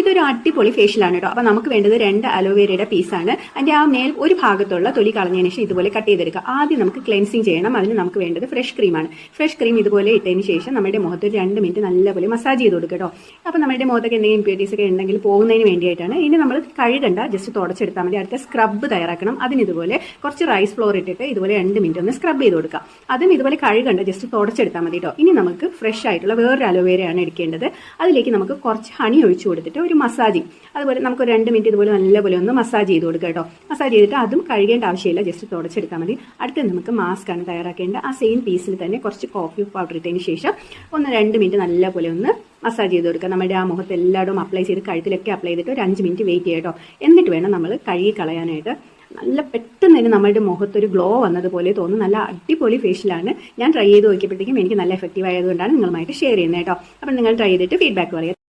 ഇതൊരു അടിപൊളി ഫേഷ്യലാണ് കേട്ടോ അപ്പൊ നമുക്ക് വേണ്ടത് രണ്ട് അലോവേരയുടെ പീസാണ് അതിന്റെ ആ മേൽ ഒരു ഭാഗത്തുള്ള തൊലി കളഞ്ഞതിന് ശേഷം ഇതുപോലെ കട്ട് ചെയ്തെടുക്കുക. ആദ്യം നമുക്ക് ക്ലെൻസിങ് ചെയ്യണം. അതിന് നമുക്ക് വേണ്ടത് ഫ്രഷ് ക്രീമാണ് ഫ്രഷ് ക്രീം ഇതുപോലെ ഇട്ടതിന് ശേഷം നമ്മുടെ മുഖത്ത് ഒരു രണ്ട് മിനിറ്റ് നല്ലപോലെ മസാജ് ചെയ്ത് കൊടുക്കുക കേട്ടോ അപ്പൊ നമ്മുടെ മുഖത്തൊക്കെ എന്തെങ്കിലും ഇമ്പ്യൂരിറ്റീസ് ഒക്കെ ഉണ്ടെങ്കിൽ പോകുന്നതിന് വേണ്ടിയിട്ടാണ് ഇനി നമ്മൾ കഴുകണ്ട. ജസ്റ്റ് തുടച്ചെടുത്താൽ മതി. അടുത്ത സ്ക്രബ് തയ്യാറാക്കണം. അതിന് ഇതുപോലെ കുറച്ച് റൈസ് ഫ്ലോർ ഇട്ടിട്ട് ഇതുപോലെ രണ്ട് മിനിറ്റ് ഒന്ന് സ്ക്രബ് ചെയ്ത് കൊടുക്കുക. അതും ഇതുപോലെ കഴുകണ്ട. ജസ്റ്റ് തുടച്ചെടുത്താൽ മതി കേട്ടോ ഇനി നമുക്ക് ഫ്രഷ് ആയിട്ടുള്ള വേറൊരു അലോവേരയാണ് എടുക്കേണ്ടത്. അതിലേക്ക് നമുക്ക് കുറച്ച് ഹണി ഒഴിച്ചു കൊടുത്തിട്ട് ഒരു മസാജിങ് അതുപോലെ നമുക്ക് രണ്ട് മിനിറ്റ് ഇതുപോലെ നല്ലപോലെ ഒന്ന് മസാജ് ചെയ്ത് കൊടുക്കുക കേട്ടോ. മസാജ് ചെയ്തിട്ട് അതും കഴുകേണ്ട ആവശ്യമില്ല. ജസ്റ്റ് തുടച്ചെടുത്താൽ മതി. അടുത്ത് നമുക്ക് മാസ്ക് ആണ് തയ്യാറാക്കേണ്ടത്. ആ സെയിം പീസിൽ തന്നെ കുറച്ച് കോഫി പൗഡർ ഇട്ടതിന് ശേഷം ഒന്ന് രണ്ട് മിനിറ്റ് നല്ലപോലെ ഒന്ന് മസാജ് ചെയ്ത് കൊടുക്കുക. നമ്മുടെ ആ മുഖത്ത് എല്ലായിടും അപ്ലൈ ചെയ്ത് കഴുത്തിലൊക്കെ അപ്ലൈ ചെയ്തിട്ട് ഒരു അഞ്ച് മിനിറ്റ് വെയിറ്റ് ചെയ്യാം കേട്ടോ. എന്നിട്ട് വേണം നമ്മൾ കഴുകി കളയാനായിട്ട്. നല്ല പെട്ടെന്ന് തന്നെ നമ്മുടെ മുഖത്തൊരു ഗ്ലോ വന്നതുപോലെ തോന്നും. നല്ല അടിപൊളി ഫേഷ്യലാണ് ഞാൻ ട്രൈ ചെയ്ത് നോക്കിയപ്പോഴത്തേക്കും എനിക്ക് നല്ല എഫക്റ്റീവ് ആയതുകൊണ്ടാണ് നിങ്ങളുമായിട്ട് ഷെയർ ചെയ്യുന്നത് കേട്ടോ. അപ്പം നിങ്ങൾ ട്രൈ ചെയ്തിട്ട് ഫീഡ്ബാക്ക് പറയാം